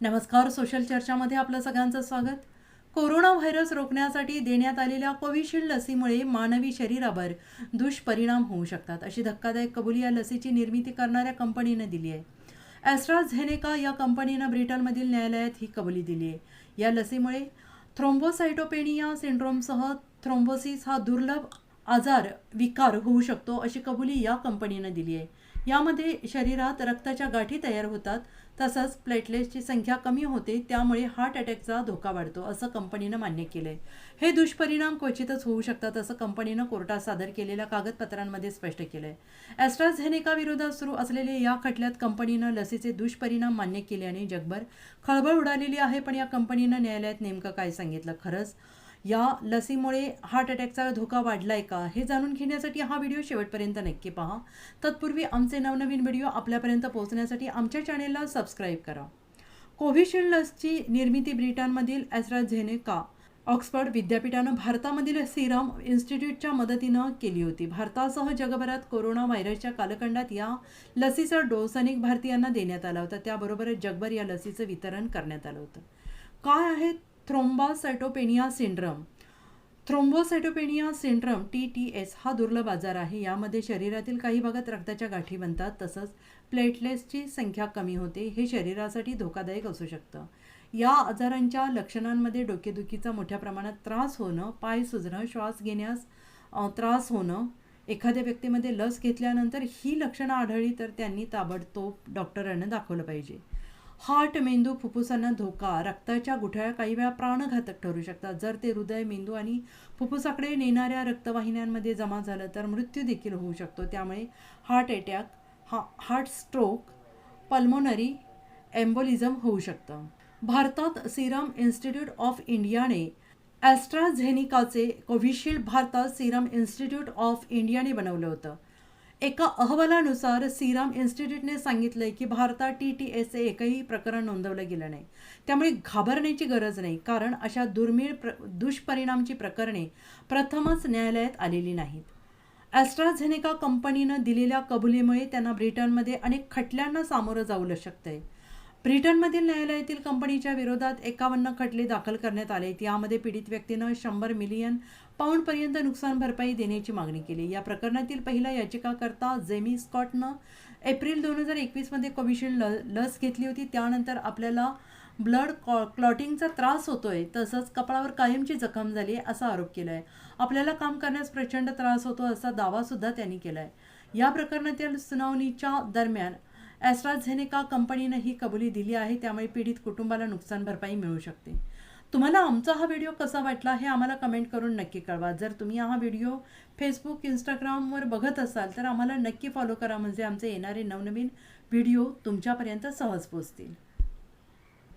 नमस्कार सोशल चर्चामध्ये आपलं सगळ्यांचं स्वागत. कोरोना व्हायरस रोखण्यासाठी देण्यात आलेल्या कोविशिल्ड लसीमुळे मानवी शरीरावर दुष्परिणाम होऊ शकतात अशी धक्कादायक कबुली या लसीची निर्मिती करणाऱ्या कंपनीनं दिली आहे. ॲस्ट्राझेनेका या कंपनीनं ब्रिटनमधील न्यायालयात ही कबुली दिली आहे. या लसीमुळे थ्रोम्बोसायटोपेनिया सिंड्रोमसह थ्रोम्बोसिस हा दुर्लभ आजार विकार होऊ शकतो अशी कबुली या कंपनीनं दिली आहे. यामध्ये शरीरात रक्ताच्या गाठी तयार होतात तसंच प्लेटलेट्सची संख्या कमी होते त्यामुळे हार्ट अटॅकचा धोका वाढतो असं कंपनीनं मान्य केलं आहे हे दुष्परिणाम क्वचितच होऊ शकतात असं कंपनीनं कोर्टात सादर केलेल्या कागदपत्रांमध्ये स्पष्ट केलं आहे ॲस्ट्राझेनेका विरोधात सुरू असलेल्या या खटल्यात कंपनीनं लसीचे दुष्परिणाम मान्य केल्याने जगभर खळबळ उडालेली आहे पण या कंपनीनं न्यायालयात नेमकं काय सांगितलं? खरंच या लसीमुळे हार्ट अटॅकचा धोका वाढलाय का? हे जाणून घेण्यासाठी हा व्हिडिओ शेवटपर्यंत नक्की पहा. तत्पूर्वी आमचे नवनवीन व्हिडिओ आपल्यापर्यंत पोहोचण्यासाठी आमच्या चॅनेलला सबस्क्राईब करा. कोविशिल्ड लसची निर्मिती ब्रिटनमधील ॲस्ट्राझेनेका ऑक्सफर्ड विद्यापीठानं भारतामधील सिरम इन्स्टिट्यूटच्या मदतीनं केली होती. भारतासह जगभरात कोरोना व्हायरसच्या कालखंडात या लसीचा डोस अनेक भारतीयांना देण्यात आला होता. त्याबरोबरच जगभर या लसीचं वितरण करण्यात आलं होतं. काय आहेत thrombocytopenia syndrome. Thrombocytopenia syndrome T T S हा दुर्लभ आजार आहे. यामध्ये शरीरातील काही भागात रक्ताच्या गाठी बनतात तसंच प्लेटलेट्सची संख्या कमी होते. हे शरीरासाठी धोकादायक असू शकतं. या आजारांच्या लक्षणांमध्ये डोकेदुखीचा मोठ्या प्रमाणात त्रास होणं पाय सुजणं श्वास घेण्यास त्रास होणं एखाद्या व्यक्तीमध्ये लस घेतल्यानंतर ही लक्षणं आढळली तर त्यांनी ताबडतोब डॉक्टरांना दाखवलं पाहिजे. हार्ट मेंदू फुफ्फुसांना धोका रक्ताच्या गुठळ्या काही वेळा प्राणघातक ठरू शकतात. जर ते हृदय मेंदू आणि फुफ्फुसाकडे नेणाऱ्या रक्तवाहिन्यांमध्ये जमा झालं तर मृत्यू देखील होऊ शकतो. त्यामुळे हार्ट अटॅक हा हार्ट स्ट्रोक पल्मोनरी एम्बोलिझम होऊ शकतं. भारतात सिरम इन्स्टिट्यूट ऑफ इंडियाने ॲस्ट्राझेनिकाचे कोविशिल्ड भारतात सिरम इन्स्टिट्यूट ऑफ इंडियाने बनवलं होतं. एका अहवालानुसार सीरम इन्स्टिट्यूटने सांगितलंय की भारतात टी टी एस एकही प्रकरण नोंदवलं गेलं नाही. त्यामुळे घाबरण्याची गरज नाही कारण अशा दुर्मिळ प्र दुष्परिणामची प्रकरणे प्रथमच न्यायालयात आलेली नाहीत. ॲस्ट्राझेनेका कंपनीनं दिलेल्या कबुलीमुळे त्यांना ब्रिटनमध्ये अनेक खटल्यांना सामोरं जाऊ शकतंय. ब्रिटनमधील न्यायालयातील कंपनीच्या विरोधात एकावन्न खटले दाखल करण्यात आले. यामध्ये पीडित व्यक्तीनं शंभर मिलियन पाऊंडपर्यंत नुकसान भरपाई देण्याची मागणी केली. या प्रकरणातील पहिला याचिकाकर्ता जेमी स्कॉटनं एप्रिल दोन हजार एकवीसमध्ये कोविशिल्ड ल लस घेतली होती. त्यानंतर आपल्याला ब्लड कॉ क्लॉटिंगचा त्रास होतोय तसंच कपाळावर कायमची जखम झाली आहे असा आरोप केला आहे आपल्याला काम करण्यास प्रचंड त्रास होतो असा दावासुद्धा त्यांनी केला आहे या प्रकरणातील सुनावणीच्या दरम्यान ॲस्ट्राझेनेका कंपनीनं ही कबुली दिली आहे त्यामुळे पीडित कुटुंबाला नुकसान भरपाई मिळू शकते. तुम्हाला आमचा हा व्हिडिओ कसा वाटला हे आम्हाला कमेंट करून नक्की कळवा. जर तुम्ही हा व्हिडिओ फेसबुक इंस्टाग्रामवर बघत असाल तर आम्हाला नक्की फॉलो करा म्हणजे आमचे येणारे नवनवीन व्हिडिओ तुमच्यापर्यंत सहज पोचतील